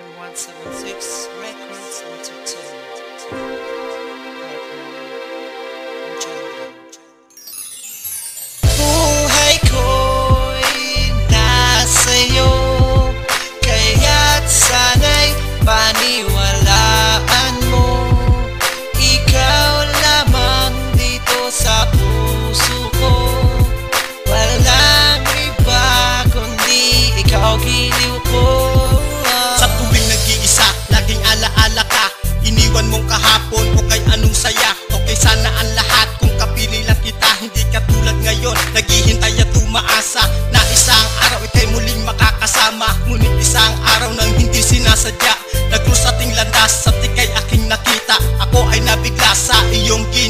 Weapon 176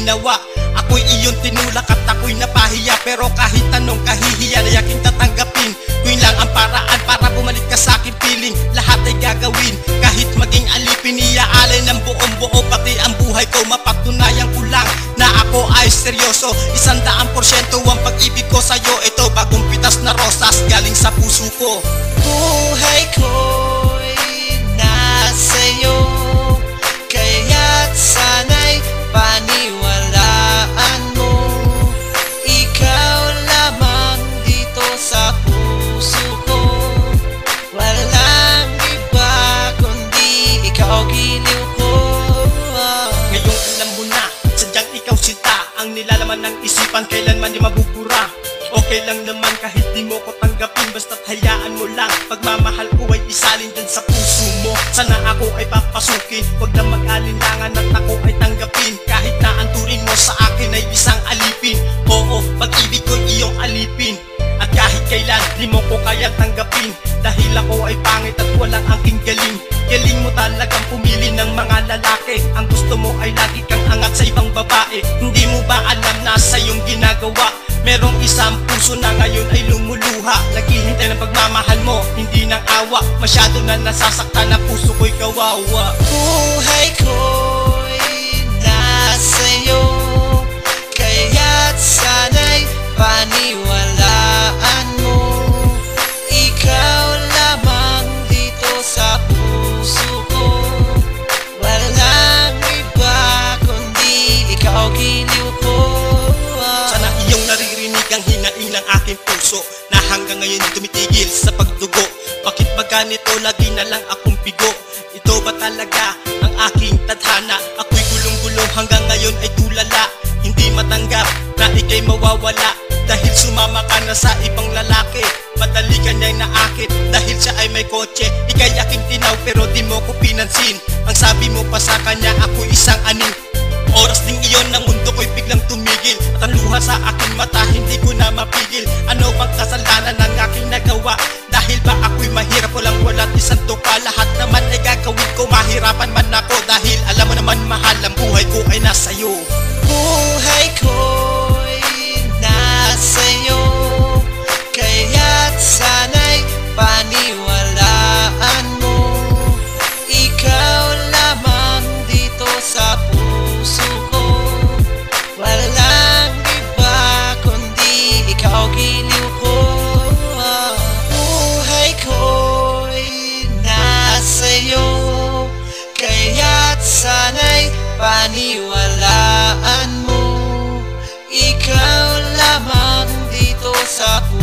ginawa. Ako'y iyong tinulak at ako'y napahiya. Pero kahit anong kahihiyan ay aking tatanggapin. Yun lang ang paraan para bumalik ka sa aking piling Lahat ay gagawin. Kahit maging alipin Iaalay ng buong buo pati ang buhay ko Mapatunayan ko lang na ako ay seryoso. Isang daang porsyento ang pag-ibig ko sa'yo. Ito bagong pitas na rosas galing sa puso ko. Buhay ko'y nasa'yo Kaya't sana'y paniwalaan ng isipan, kailanman di mabubura. Okay lang naman kahit di mo ko tanggapin Basta't hayaan mo lang. Pagmamahal ko ay isalin dyan sa puso mo. Sana ako ay papasukin. Huwag na mag-alinlangan at ako ay tanggapin. Kahit na ang turing mo sa akin ay isang alipin. Oo, pag-ibig ko iyong alipin. At kahit kailan di mo ko kayang tanggapin. Dahil ako ay pangit at walang aking galing. Galing mo talagang pumili ng mga lalaki. Ang gusto mo ay lagi kang angat sa ibang babae. Hindi mo ba alam sa iyong ginagawa. Merong isang puso na ngayon ay lumuluha. Naghihintay ng pagmamahal mo, hindi ng awa. Masyado na nasasaktan ang puso ko'y kawawa. Buhay ko'y nasa'yo Kaya't sana'y paniwalaan hanggang ngayon tumitigil sa pagdugo. Bakit ba ganito? Lagi na lang akong bigo Ito ba talaga ang aking tadhana? Ako'y gulong-gulong hanggang ngayon ay tulala. Hindi matanggap na ikay mawawala. Dahil sumama ka na sa ibang lalaki. Madali ka niya'y naakit Dahil siya ay may kotse. Ikay aking tinaw pero di mo ko pinansin. Ang sabi mo pa sa kanya ako isang Dahil ba ako'y mahirap? Walang wala't isang tuka. Lahat naman ay gagawin ko. Mahirapan man ako Dahil alam mo naman mahal ang buhay ko ay Buhay ko'y Sasa